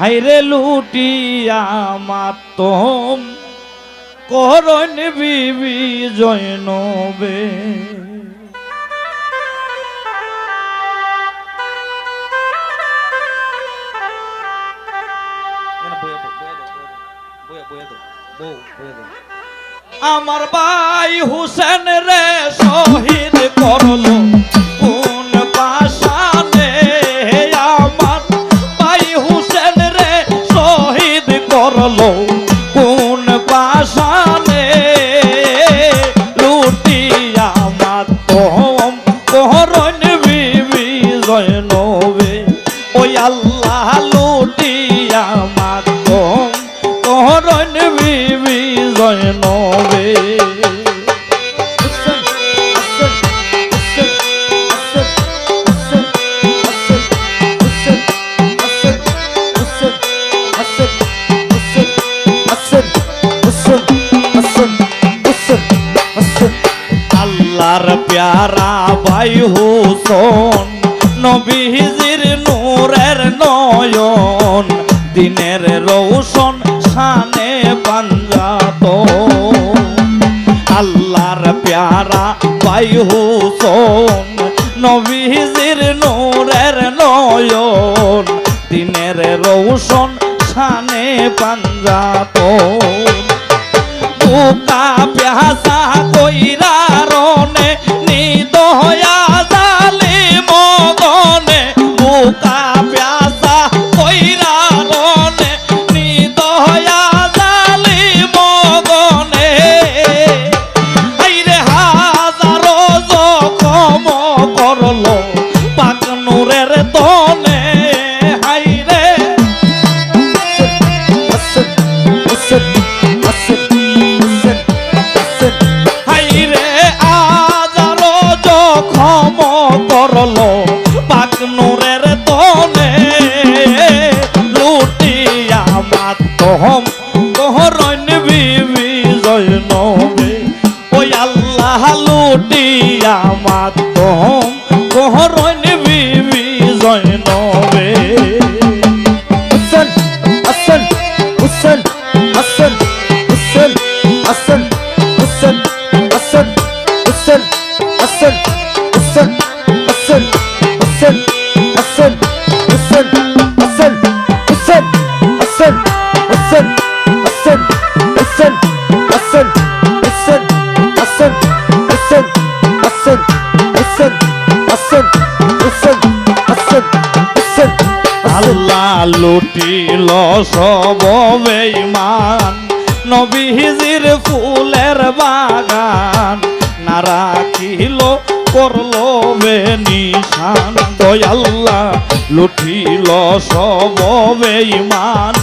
হাইরে লুটিয়া মাতম করণ বিবি জৈনবে। আমার ভাই হুসেন রে শহীদ করল। ভাই হুসন, নবীজির নূরের নয়ন, দিনের রৌশন শানে পাঞ্জাত আল্লাহর প্যারা ভাই হুসন, নবীজির নূরের নয়ন, দিনের রৌশন শানে পাঞ্জাত সব বেঈমান নবীজির ফুলের বাগান। না রাখিল করল বেনিশান দয়াল্লাহ লুটিল সব বেঈমান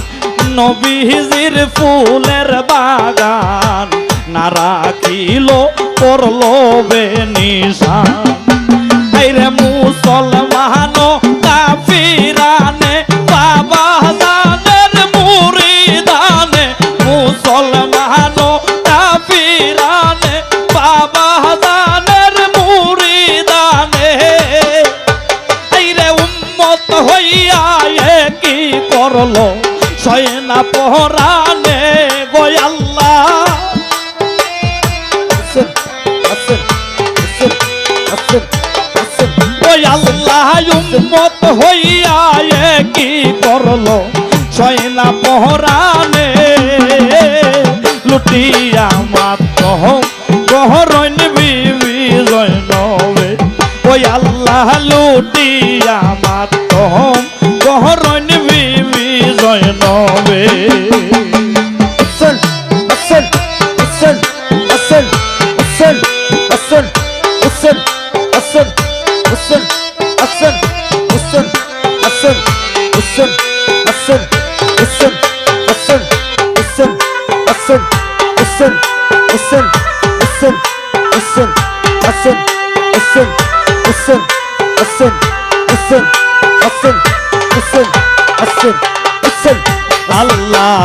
নবীজির ফুলের বাগান। না রাখিল করল বেনিশান আইরে মুসলমান কি করল সয়না পহরানে আল্লাহ। উম্মত হইয়া কি করল? ছয়না পহরানে লুটিয়া মাত্র গহরণ বিবি জয়নবে ওই আল্লাহ লুটিয়া মাত্র গহরণ বিবি জয়নবে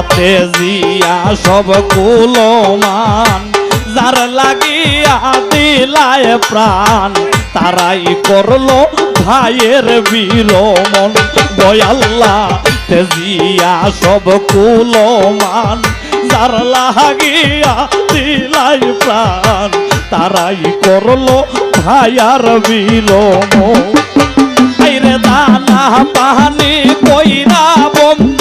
আল্লাহ তেজিয়া সব কুলমান, যার লাগিয়া দিলায় প্রাণ, তারাই করল ভাইয়ের বীরমন দয়াল্লাহ তেজিয়া সব কুলমান, যার লাগিয়া দিলাই প্রাণ, তারাই করল ভাইয়ার বিলোম আইরে দানা পানি কইরা বন্ধ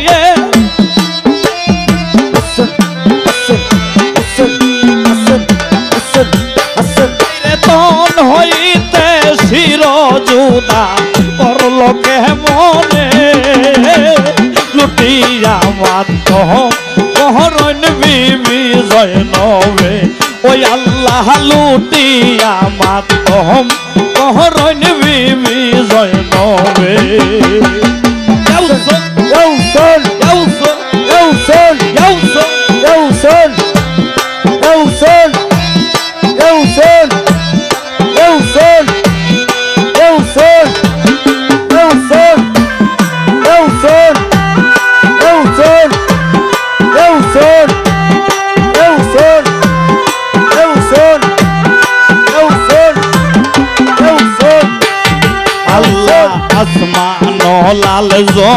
জুদা করল কে মনে লুটিয়া মাধ্যম কহরণ বিবি জয় নবে ওই আল্লাহ লুটিয়া মাধ্যম কহরণ বিবি জয় নবে Yawson,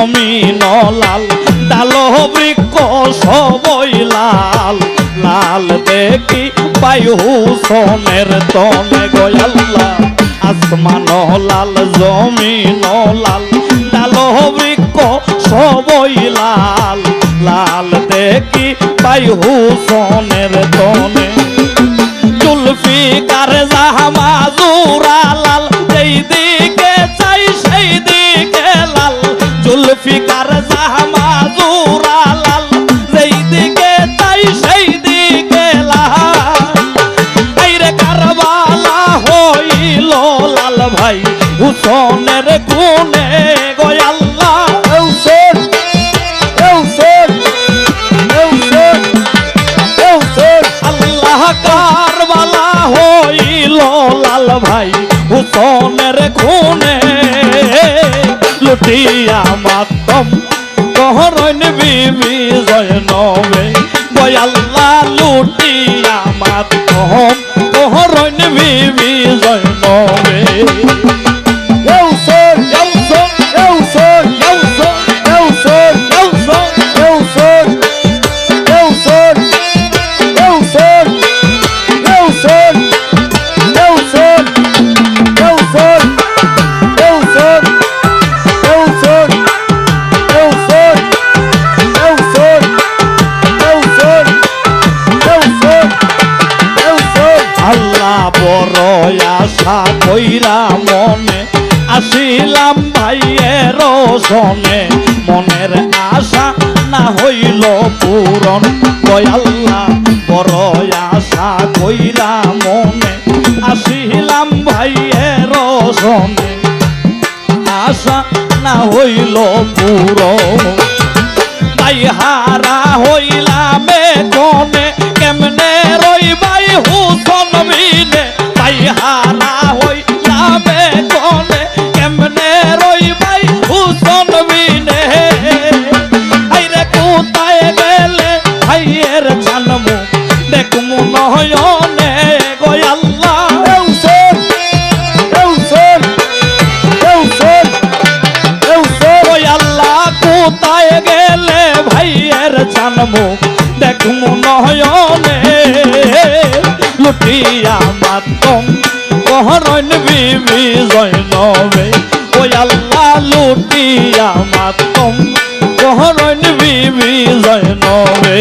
জমিন লাল ডাল বৃক্ষ সবই লাল। লাল দেখি বায়ু সোনের তনে গয়াল্লা আসমান লাল, জমিন লাল, ডাল বৃক্ষ সবই লাল। লাল দেখি বায়ু সোনের তনে। জুলফি কার জাহামা জুরা লাল, যেই দিকে জুলফিকার জাহ মাজুরা লাল। যেই দিকে তাই সেই দিকে লাহাইরে কারবালা হইল লাল ভাই হুসনের গুণে লাল ভাই হুসনের গুণে লুটিয়া মাতম কহরণ বিবি জয় নবে। বয়াল্লা লুটিয়া মাতম কহরণ বিবি জয় নবে। সনে মনের আশা না হইল পূরণ। দয়াল্লাহ বড় আশা কইরা মনে, আসিলাম ভাইয়ের সনে আশা না হইল পূরণ। তাই হারা হইলামে কোনে কেমনে রইবাই হুসন বিনে তাই হারা জানমু দেখমু নহয়নে গয়াল্লা এউসন এউসন এউসন এউসন গয়াল্লা কোথায় গেলে ভাইয়ের জানমু? দেখমু নহয়নে লুটিয়া মাতম কহরণ বিবি জয়নবে। গয়াল্লা লুটিয়া মাতম কহরণ বিবি জয়নবে।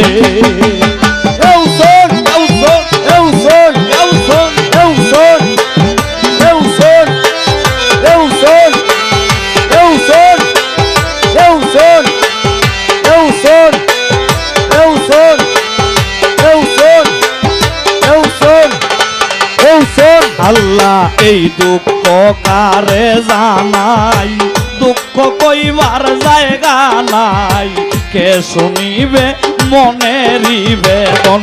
আল্লাহ এই দুঃখ কারে জানাই? দুঃখ কইবার জায়গা নাই। কে শুনিবে মনেরই বেদন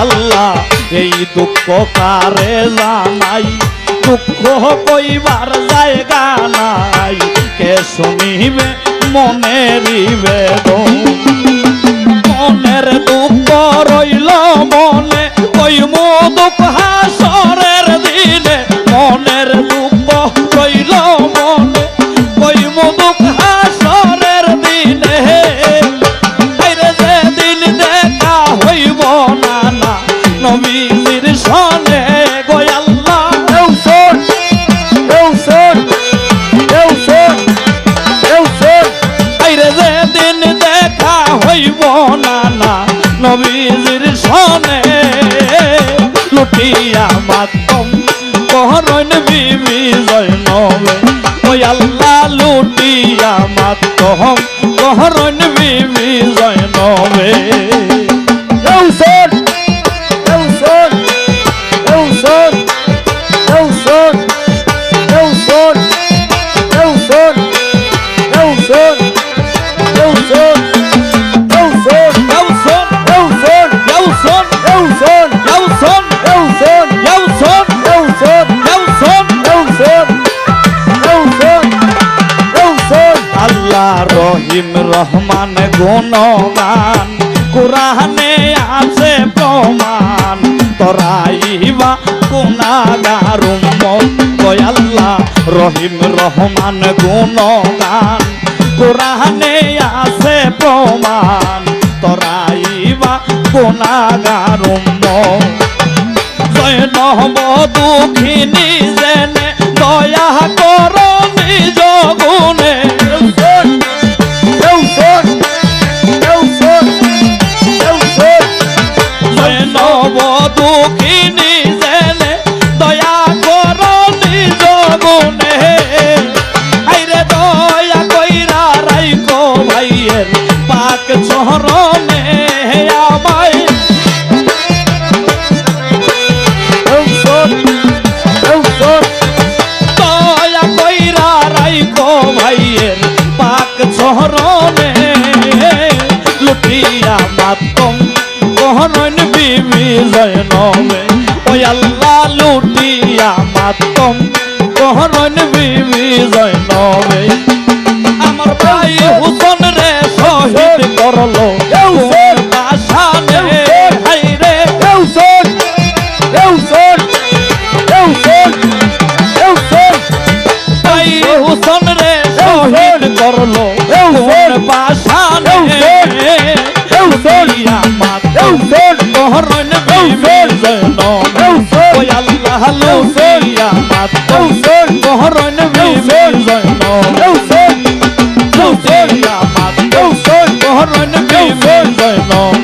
আল্লাহ, এই দুঃখ কারে জানাই? দুঃখ কইবার জায়গা নাই। কে শুনিবে মনেরই বেদন মনের দুঃখ রইল মনে। হইব না না নবীজির সনে। লুটিয়া মাতম কহরণ বিজয় জয় নবে ওই আল্লাহ লুটিয়া মাতম কহরণ বিবি জয় নবে রহমান গুণগান কোরআনে আছে প্রমাণ। তরাইবা গুণাগার আল্লাহ, রহিম রহমান গুণগান কোরআনে আছে প্রমাণ, তরাইবা গুণাগার জয় নহব দুঃখিনী জেনে দয়া কর নিজ গুণে। দুঃখিনী জেলে দয়া কর নিজ গুণে। আইরে দয়া কইরা রাইকো ভাইয়ের পাক চরণে আমায়। দয়া কইরা রাইকো ভাইয়ের পাক চরণ। নয়নমে ওই আল্লাহ লুটিয়া মাতম কোহরণ বিবি জয় নমে। আমার ভাই Halloween, Halloween, Mohoron, Halloween, Halloween, Halloween, Mohoron, Halloween, Halloween,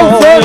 Oh.